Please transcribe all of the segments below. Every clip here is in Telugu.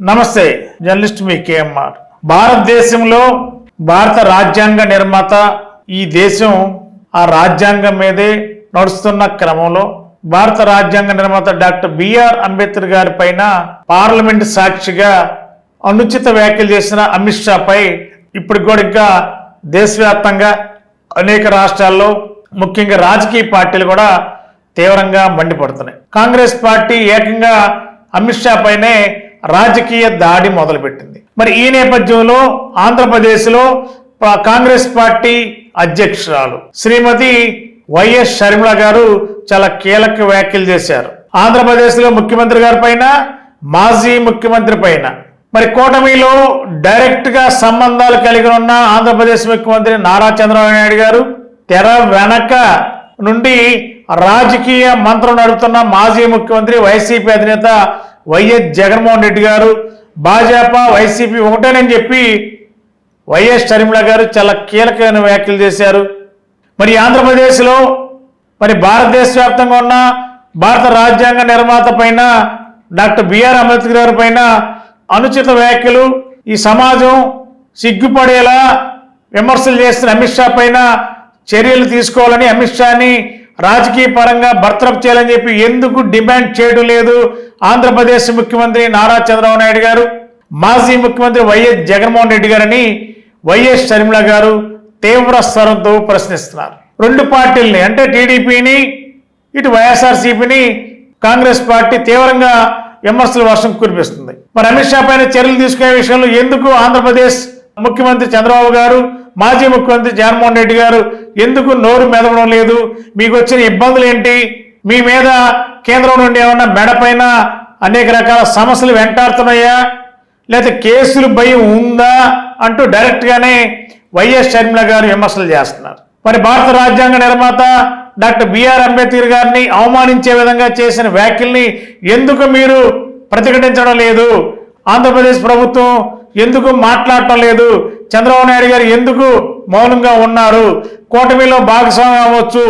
నమస్తే జర్నలిస్ట్ మీ కేఎంఆర్. భారతదేశంలో భారత రాజ్యాంగ నిర్మాత ఈ దేశం ఆ రాజ్యాంగం మీదే నడుస్తున్న క్రమంలో భారత రాజ్యాంగ నిర్మాత డాక్టర్ బిఆర్ అంబేద్కర్ గారి పైన పార్లమెంట్ సాక్షిగా అనుచిత వ్యాఖ్యలు చేసిన అమిత్ షాపై ఇప్పుడు కూడా ఇంకా దేశవ్యాప్తంగా అనేక రాష్ట్రాల్లో ముఖ్యంగా రాజకీయ పార్టీలు కూడా తీవ్రంగా మండిపడుతున్నాయి. కాంగ్రెస్ పార్టీ ఏకంగా అమిత్ షా పైనే రాజకీయ దాడి మొదలుపెట్టింది. మరి ఈ నేపథ్యంలో ఆంధ్రప్రదేశ్లో కాంగ్రెస్ పార్టీ అధ్యక్షురాలు శ్రీమతి వైఎస్ షర్మిల గారు చాలా కీలక వ్యాఖ్యలు చేశారు. ఆంధ్రప్రదేశ్లో ముఖ్యమంత్రి గారి పైన మాజీ ముఖ్యమంత్రి పైన. మరి కూటమిలో డైరెక్ట్గా సంబంధాలు కలిగి ఉన్న ఆంధ్రప్రదేశ్ ముఖ్యమంత్రి నారా చంద్రబాబు నాయుడు గారు తెర వెనక నుండి రాజకీయ మంత్రం నడుపుతున్న మాజీ ముఖ్యమంత్రి వైసీపీ అధినేత వైఎస్ జగన్మోహన్ రెడ్డి గారు భాజపా వైసీపీ ఒకటేనని చెప్పి వైఎస్ షర్మిల గారు చాలా కీలకమైన వ్యాఖ్యలు చేశారు. మరి ఆంధ్రప్రదేశ్లో మరి భారతదేశ వ్యాప్తంగా ఉన్న భారత రాజ్యాంగ నిర్మాత పైన డాక్టర్ బిఆర్ అంబేద్కర్ గారి పైన అనుచిత వ్యాఖ్యలు ఈ సమాజం సిగ్గుపడేలా విమర్శలు చేస్తున్న అమిత్ షా పైన చర్యలు తీసుకోవాలని అమిత్ షాని రాజకీయ పరంగా బర్తరఫ్ చేయాలని చెప్పి ఎందుకు డిమాండ్ చేయడం లేదు? ఆంధ్రప్రదేశ్ ముఖ్యమంత్రి నారా చంద్రబాబు నాయుడు గారు మాజీ ముఖ్యమంత్రి వైఎస్ జగన్మోహన్ రెడ్డి గారని వైఎస్ షర్మిల గారు తీవ్ర స్వరంతో ప్రశ్నిస్తున్నారు. రెండు పార్టీల్ని అంటే టీడీపీని ఇటు వైఎస్ఆర్సీపీని కాంగ్రెస్ పార్టీ తీవ్రంగా విమర్శల వర్షం కురిపిస్తుంది. మరి అమిత్ షా పైన చర్యలు తీసుకునే విషయంలో ఎందుకు ఆంధ్రప్రదేశ్ ముఖ్యమంత్రి చంద్రబాబు గారు మాజీ ముఖ్యమంత్రి జగన్మోహన్ రెడ్డి గారు ఎందుకు నోరు మెదవడం లేదు? మీకు వచ్చిన ఇబ్బందులు ఏంటి? మీ మీద కేంద్రం నుండి ఏమన్నా మెడపైన అనేక రకాల సమస్యలు వెంటాడుతున్నాయా? లేదా కేసులు భయం ఉందా? అంటూ డైరెక్ట్గానే వైఎస్ షర్మిల గారు విమర్శలు చేస్తున్నారు. మరి భారత రాజ్యాంగ నిర్మాత డాక్టర్ బిఆర్ అంబేద్కర్ గారిని అవమానించే విధంగా చేసిన వ్యాఖ్యల్ని ఎందుకు మీరు ప్రతిఘటించడం లేదు? ఆంధ్రప్రదేశ్ ప్రభుత్వం ఎందుకు మాట్లాడటం లేదు? చంద్రబాబు నాయుడు గారు ఎందుకు మౌనంగా ఉన్నారు? కూటమిలో భాగస్వామ్యం అవ్వచ్చు.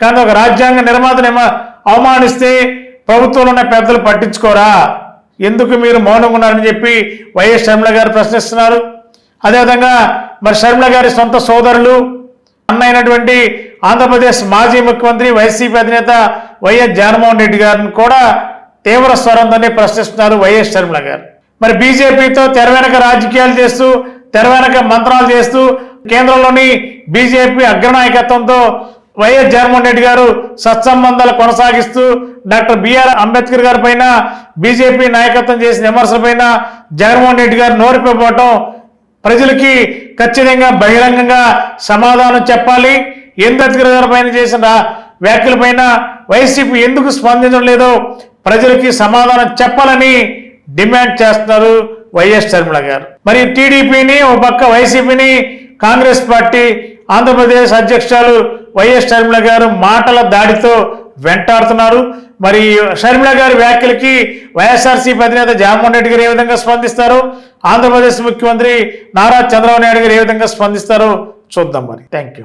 కానీ ఒక రాజ్యాంగ నిర్మాతని అవమానిస్తే ప్రభుత్వంలో ఉన్న పెద్దలు పట్టించుకోరా? ఎందుకు మీరు మౌనంగా ఉన్నారని చెప్పి వైఎస్ షర్మిల గారు ప్రశ్నిస్తున్నారు. అదేవిధంగా మరి షర్మిల గారి సొంత సోదరులు అన్నైనటువంటి ఆంధ్రప్రదేశ్ మాజీ ముఖ్యమంత్రి వైసీపీ అధినేత వైఎస్ జగన్మోహన్ రెడ్డి గారిని కూడా తీవ్ర స్వరంతోనే ప్రశ్నిస్తున్నారు వైఎస్ షర్మిల గారు. మరి బీజేపీతో తెర వెనక రాజకీయాలు చేస్తూ తెర వెనక మంత్రాలు చేస్తూ కేంద్రంలోని బీజేపీ అగ్రనాయకత్వంతో వైఎస్ జగన్మోహన్ రెడ్డి గారు సత్సంబంధాలు కొనసాగిస్తూ డాక్టర్ బిఆర్ అంబేద్కర్ గారి పైన బీజేపీ నాయకత్వం చేసిన విమర్శలపైన జగన్మోహన్ రెడ్డి గారు నోరిపోవటం ప్రజలకి ఖచ్చితంగా బహిరంగంగా సమాధానం చెప్పాలి. అంబేద్కర్ గారి పైన చేసిన వ్యాఖ్యల పైన వైసీపీ ఎందుకు స్పందించడం లేదో ప్రజలకి సమాధానం చెప్పాలని డిమాండ్ చేస్తున్నారు వైఎస్ షర్మిల గారు. మరి టీడీపీని ఓ పక్క వైసీపీని కాంగ్రెస్ పార్టీ ఆంధ్రప్రదేశ్ అధ్యక్షురాలు వైఎస్ షర్మిల గారు మాటల దాడితో వెంటాడుతున్నారు. మరి షర్మిల గారి వ్యాఖ్యలకి వైఎస్ఆర్సీపీ అధినేత జగన్మోహన్ రెడ్డి గారు ఏ విధంగా స్పందిస్తారు? ఆంధ్రప్రదేశ్ ముఖ్యమంత్రి నారా చంద్రబాబు నాయుడు గారు ఏ విధంగా స్పందిస్తారో చూద్దాం మరి. Thank you